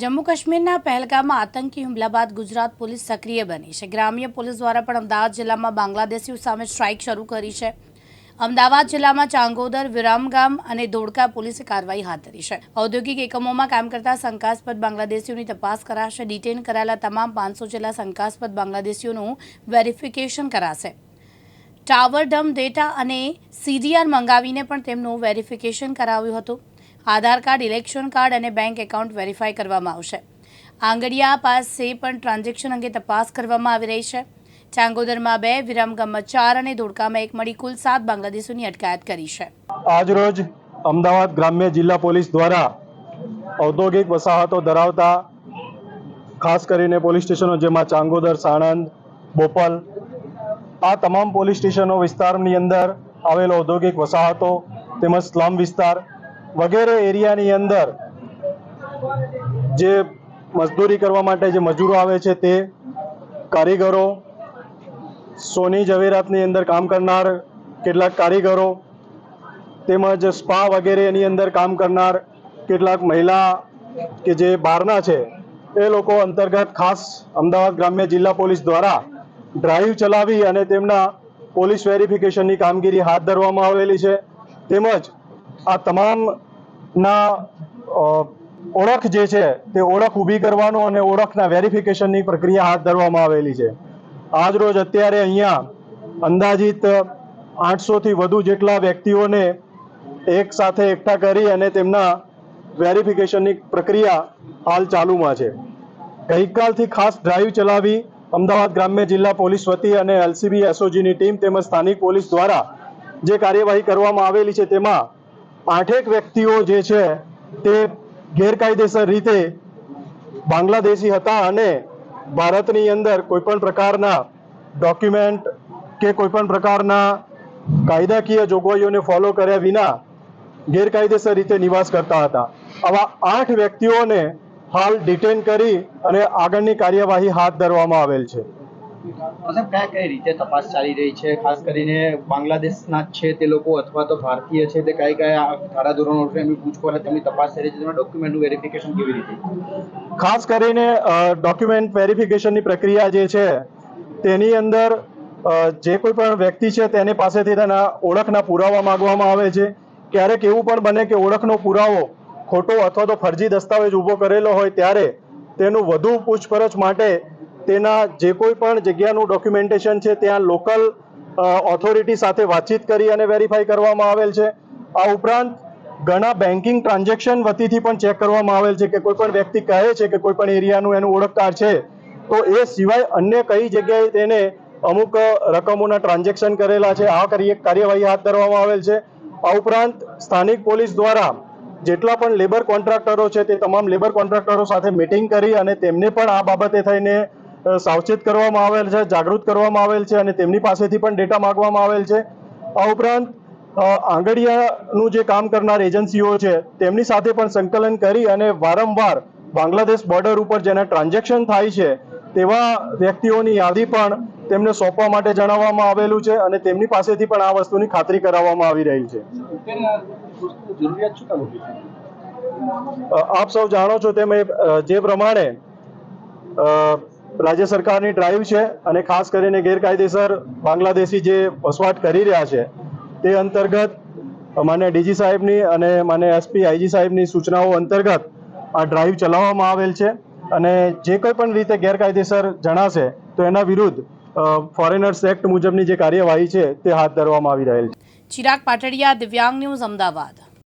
જમ્મુ કાશ્મીરના પહેલગામમાં આતંકી હુમલા બાદ ગુજરાત પોલીસ સક્રિય બની છે. ગ્રામ્ય પોલીસ દ્વારા પણ અમદાવાદ જિલ્લામાં બાંગ્લાદેશીઓ સામે સ્ટ્રાઇક શરૂ કરી છે. અમદાવાદ જિલ્લામાં ચાંગોદર, વિરામગામ અને ધોળકા પોલીસે કાર્યવાહી હાથ ધરી છે. ઔદ્યોગિક એકમોમાં કામ કરતા શંકાસ્પદ બાંગ્લાદેશીઓની તપાસ કરાશે. ડિટેન કરાયેલા તમામ પાંચસો જેટલા શંકાસ્પદ બાંગ્લાદેશીઓનું વેરિફિકેશન કરાશે. ટાવર ડમ ડેટા અને સીડીઆર મંગાવીને પણ તેમનું વેરિફિકેશન કરાવ્યું હતું. આધાર કાર્ડ, ઇલેક્શન કાર્ડ અને બેંક એકાઉન્ટ વેરીફાઈ કરવામાં આવશે. આંગડિયા પાસે પણ ટ્રાન્ઝેક્શન અંગે તપાસ કરવામાં આવી રહી છે. ચાંગોદરમાં બે, વિરામગામમાં ચાર અને ધોળકામાં એક મળી કુલ સાત બાંગ્લાદેશોની અટકાયત કરી છે. આજરોજ અમદાવાદ ગ્રામ્ય જિલ્લા પોલીસ દ્વારા ઔદ્યોગિક વસાહતો ધરાવતા, ખાસ કરીને પોલીસ સ્ટેશનો જેમાં ચાંગોદર, સાણંદ, બોપલ, આ તમામ પોલીસ સ્ટેશનો વિસ્તારની અંદર આવેલો ઔદ્યોગિક વસાહતો તેમજ સ્લમ વિસ્તાર વગેરે એરિયાની અંદર જે મજદૂરી કરવા માટે જે મજૂરો આવે છે તે કારીગરો, સોની ઝવેરાતની અંદર કામ કરનાર કેટલાક કારીગરો, તેમજ સ્પા વગેરે એની અંદર કામ કરનાર કેટલાક મહિલા કે જે બહારના છે, એ લોકો અંતર્ગત ખાસ અમદાવાદ ગ્રામ્ય જિલ્લા પોલીસ દ્વારા ડ્રાઈવ ચલાવી અને તેમના પોલીસ વેરિફિકેશનની કામગીરી હાથ ધરવામાં આવેલી છે. તેમજ આ તમામના ઓળખ જે છે, તે ઓળખ ઊભી કરવાનો અને ઓળખના વેરિફિકેશનની પ્રક્રિયા હાથ ધરવામાં આવેલી છે. આજ રોજ અત્યારે અહીંયા અંદાજિત આઠસોથી વધુ જેટલા વ્યક્તિઓને એક સાથે એકઠા કરી અને તેમના વેરિફિકેશનની પ્રક્રિયા હાલ ચાલુમાં છે. ગઈકાલથી ખાસ ડ્રાઈવ ચલાવી અમદાવાદ ગ્રામ્ય જિલ્લા પોલીસ વતી અને એલસીબી એસઓજીની ટીમ તેમજ સ્થાનિક પોલીસ દ્વારા જે કાર્યવાહી કરવામાં આવેલી છે તેમાં આઠેક વ્યક્તિઓ જે છે તે ગેરકાયદેસર રીતે બાંગ્લાદેશી હતા અને ભારતની અંદર કોઈપણ પ્રકારના ડોક્યુમેન્ટ કે કોઈપણ પ્રકારના કાયદાકીય જોગવાઈઓને ફોલો કર્યા વિના ગેરકાયદેસર રીતે નિવાસ કરતા હતા. આવા આઠ વ્યક્તિઓને હાલ ડિટેન કરી અને આગળની કાર્યવાહી હાથ ધરવામાં આવેલ છે. સાહેબ કયા કઈ રીતે તપાસ ચાલી રહી છે? ખાસ કરીને બાંગ્લાદેશના છે તે લોકો અથવા તો ભારતીય છે તે કઈ કયા ધારાધોરણો છે એમની પૂછપરછ તેમની તપાસ થઈ રહી છે, તેમના ડોક્યુમેન્ટનું વેરિફિકેશન કેવી રીતે? ખાસ કરીને ડોક્યુમેન્ટ વેરિફિકેશનની પ્રક્રિયા જે છે, તેની અંદર જે કોઈ પણ વ્યક્તિ છે તેની પાસેથી તેના ઓળખના પુરાવા માંગવામાં આવે છે. ક્યારેક એવું પણ બને કે ઓળખનો પુરાવો ખોટો અથવા તો ફરજી દસ્તાવેજ ઊભો કરેલો હોય ત્યારે તેનું વધુ પૂછપરછ માટે તેના જે કોઈ પણ જગ્યાનું ડોક્યુમેન્ટેશન છે, ત્યાં લોકલ ઓથોરિટી સાથે વાતચીત કરી અને વેરીફાઈ કરવામાં આવેલ છે. આ ઉપરાંત ઘણા બેન્કિંગ ટ્રાન્ઝેક્શન વતીથી પણ ચેક કરવામાં આવેલ છે કે કોઈ પણ વ્યક્તિ કહે છે કે કોઈ પણ એરિયાનું એનું ઓળખકાર છે. તો એ સિવાય અન્ય કઈ જગ્યાએ તેને અમુક રકમોના ટ્રાન્ઝેક્શન કરેલા છે, આ કાર્ય કાર્યવાહી હાથ ધરવામાં આવેલ છે. આ ઉપરાંત સ્થાનિક પોલીસ દ્વારા જેટલા પણ લેબર કોન્ટ્રાક્ટરો છે, તે તમામ લેબર કોન્ટ્રાક્ટરો સાથે મીટિંગ કરી અને તેમને પણ આ બાબતે થઈને સાવચેત કરવામાં આવેલ છે, જાગૃત કરવામાં આવેલ છે અને તેમની પાસેથી પણ ડેટા માગવામાં આવેલ છે. આ ઉપરાંત આંગડિયાનું જે કામ કરનાર એજન્સીઓ છે, તેમની સાથે પણ સંકલન કરી અને વારંવાર બાંગ્લાદેશ બોર્ડર ઉપર જેના ટ્રાન્ઝેક્શન થાય છે, તેવા વ્યક્તિઓની યાદી પણ તેમને સોંપવા માટે જણાવવામાં આવેલું છે અને તેમની પાસેથી પણ આ વસ્તુની ખાતરી કરાવવામાં આવી રહી છે. આપ સૌ જાણો છો તેમ જે પ્રમાણે રાજ્ય સરકારની ડ્રાઈવ છે અને ખાસ કરીને ગેરકાયદેસર બાંગ્લાદેશી જે વસવાટ કરી રહ્યા છે, તે અંતર્ગત માન્ય ડીજી સાહેબની અને માન્ય એસપી આઈજી સાહેબની સૂચનાઓ અંતર્ગત આ ડ્રાઈવ ચલાવવામાં આવેલ છે અને જે કોઈ પણ રીતે ગેરકાયદેસર જણાશે, તો એના વિરુદ્ધ ફોરેનર્સ એક્ટ મુજબની જે કાર્યવાહી છે, તે હાથ ધરવામાં આવી રહેલ છે. ચિરાગ પાટડિયા, દિવ્યાંગ ન્યૂઝ અમદાવાદ.